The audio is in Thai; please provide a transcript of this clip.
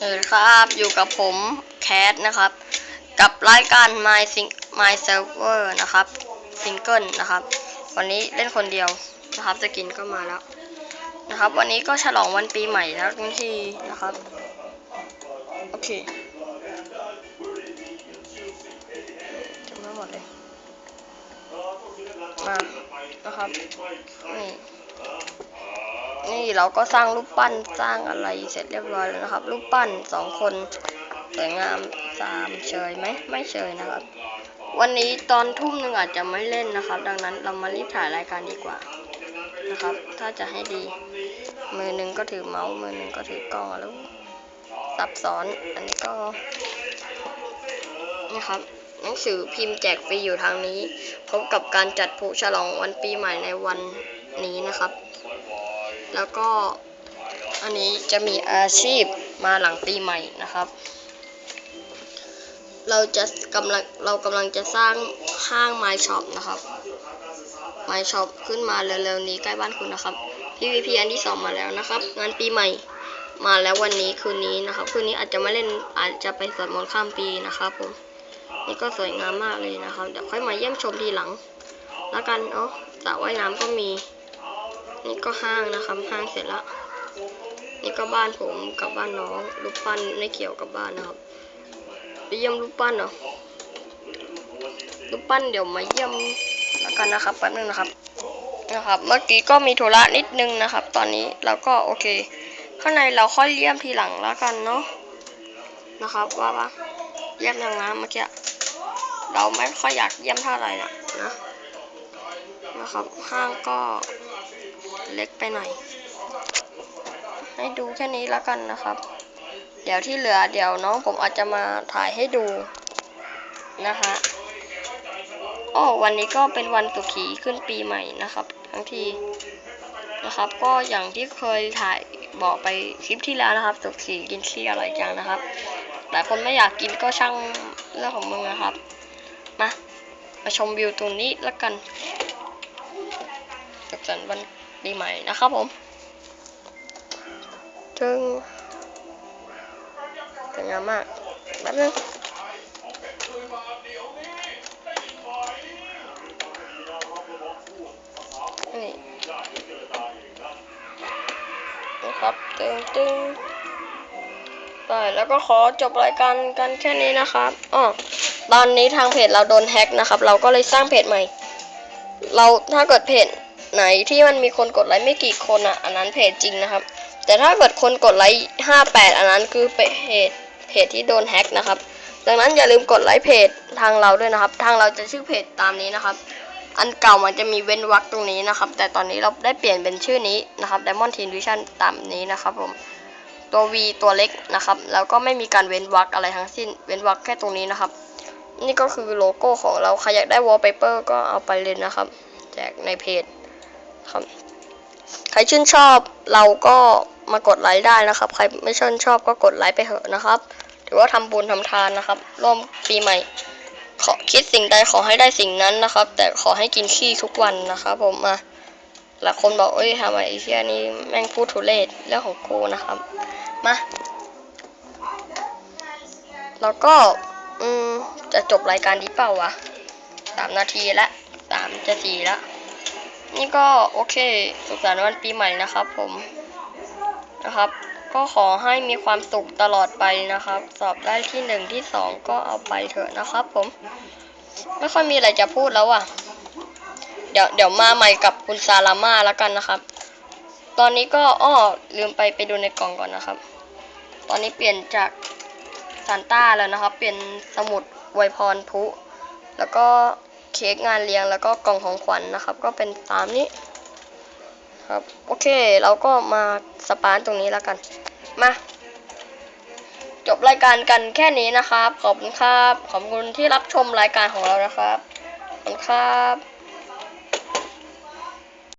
เออครับอยู่กับผมแคทนะครับ กับรายการ My Sing My Server นะครับซิงเกิลนะครับ วันนี้เล่นคนเดียวนะครับสกินก็มาแล้วนะครับ วันนี้ก็ฉลองวันปีใหม่แล้วทั้งทีนะครับ โอเคจำไม่หมดเลยมานะครับนี่ นี่เราก็สร้างรูปปั้นสร้างอะไรเสร็จเรียบร้อยแล้วนะครับ รูปปั้นสองคนสวยงามสามเฉยไหมไม่เฉยนะครับ วันนี้ตอนทุ่มหนึ่งอาจจะไม่เล่นนะครับ ดังนั้นเรามารีบถ่ายรายการดีกว่านะครับ ถ้าจะให้ดี มือหนึ่งก็ถือเมาส์มือหนึ่งก็ถือกล้องแล้วซับซ้อนอันนี้ก็นะครับหนังสือพิมพ์แจกฟรีอยู่ทางนี้ พบกับการจัดผู้ฉลองวันปีใหม่ในวันนี้นะครับ แล้วก็อันนี้จะมีอาชีพมาหลังปีใหม่นะครับ เราจะกำลังเรากำลังจะสร้างห้าง My Shop นะครับ My Shop ขึ้นมาเร็วๆนี้ใกล้บ้านคุณนะครับ PVP อันที่สองมาแล้วนะครับงานปีใหม่มาแล้ววันนี้คืนนี้นะครับ คืนนี้อาจจะไม่เล่นอาจจะไปสวดมนต์ข้ามปีนะครับผมนี่ก็สวยงามมากเลยนะครับเดี๋ยวค่อยมาเยี่ยมชมทีหลัง แล้วกันเนาะสระว่ายน้ำก็มี นี่ก็ห้างนะครับ ห้างเสร็จแล้วนี่ก็บ้านผมกับบ้านน้องรูปปั้นไม่เกี่ยวกับบ้านนะครับไปเยี่ยมรูปปั้นเหรอรูปปั้นเดี๋ยวมาเยี่ยมแล้วกันนะครับแป๊บนึงนะครับนะครับ เมื่อกี้ก็มีธุระนิดนึงนะครับ ตอนนี้เราก็โอเค ข้างในเราค่อยเยี่ยมทีหลังแล้วกันเนาะนะครับว่าปะเยี่ยมยังนะเมื่อกี้เราไม่ค่อยอยากเยี่ยมเท่าไหร่นะนะนะครับห้างก็ เล็กไปหน่อย ให้ดูแค่นี้แล้วกันนะครับ เดี๋ยวที่เหลือเดี๋ยวน้องผมอาจจะมาถ่ายให้ดูนะคะโอ้วันนี้ก็เป็นวันสุขีขึ้นปีใหม่นะครับ ทั้งทีนะครับ ก็อย่างที่เคยถ่ายบอกไปคลิปที่แล้วนะครับสุขีกินขี้อร่อยจังนะครับแต่คนไม่อยากกินก็ช่างเรื่องของมึงนะครับ มา มาชมวิวตรงนี้แล้วกันสุขสันต์วัน ปีใหม่นะครับผมถึงสวยงามมากแป๊บนึงนี่นะครับตึงตึงไปแล้วก็ขอจบรายการกันแค่นี้นะครับอ๋อตอนนี้ทางเพจเราโดนแฮ็กนะครับ เราก็เลยสร้างเพจใหม่ เราถ้าเกิดเพจ ไหนที่มันมีคนกดไลค์ไม่กี่คนอะอันนั้นเพจจริงนะครับ แต่ถ้าเกิดคนกดไลค์ห้าแปดอันนั้นคือเพจเพจที่โดนแฮ็กนะครับ ดังนั้นอย่าลืมกดไลค์เพจทางเราด้วยนะครับ ทางเราจะชื่อเพจตามนี้นะครับ อันเก่ามันจะมีเว้นวรรคตรงนี้นะครับ แต่ตอนนี้เราได้เปลี่ยนเป็นชื่อนี้นะครับ Diamond Teen Vision ตามนี้นะครับผมตัว V ตัวเล็กนะครับ แล้วก็ไม่มีการเว้นวรรคอะไรทั้งสิ้น เว้นวรรคแค่ตรงนี้นะครับ นี่ก็คือโลโก้ของเรา ใครอยากได้ wallpaper ก็เอาไปเลยนะครับ แจกในเพจ ครับ ใครชื่นชอบเราก็มากดไลค์ได้นะครับ ใครไม่ชื่นชอบก็กดไลค์ไปเถอะนะครับถือว่าทำบุญทำทานนะครับ ร่วมปีใหม่ ขอคิดสิ่งใดขอให้ได้สิ่งนั้นนะครับ แต่ขอให้กินขี้ทุกวันนะครับ ผมมาหลายคนบอกเอ้ยทำไมไอ้เชี่ยนี่แม่งพูดทุเรศเรื่องของกูนะครับ มา แล้วก็ อืม จะจบรายการดีเปล่าวะสามนาทีละสามจะสี่ละ นี่ก็โอเค สุขสันต์วันปีใหม่นะครับผมนะครับ ก็ขอให้มีความสุขตลอดไปนะครับ สอบได้ที่หนึ่งที่สองก็เอาไปเถอะนะครับ ผม ไม่ค่อยมีอะไรจะพูดแล้วอะ เดี๋ยวเดี๋ยวมาใหม่กับคุณซาลาม่าแล้วกันนะครับ ตอนนี้ก็อ้อลืมไปไปดูในกล่องก่อนนะครับ ตอนนี้เปลี่ยนจากซานต้าแล้วนะครับ เป็นสมุดไวพรพุแล้วก็ เค้กงานเลี้ยงแล้วก็กล่องของขวัญนนะครับ ก็เป็นตามนี้ครับโอเคเราก็มาสปานตรงนี้แล้วกัน มาจบรายการกันแค่นี้นะครับ ขอบคุณครับ ขอบคุณที่รับชมรายการของเรานะครับ ขอบคุณครับ